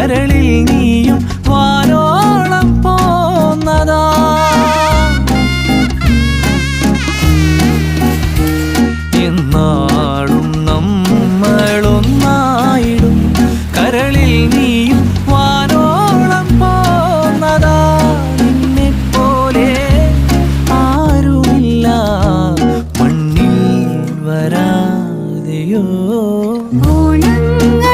മരളിൽ നീയും വാനോളം പോന്നതാ. എന്നാളും നമ്മളൊന്നായിടും കരളിൽ നീയും വാനോളം പോന്നതാ. നിന്നെ പോലെ ആരുമില്ല മണ്ണിൽ വരാതെയോ. ഓണങ്ങ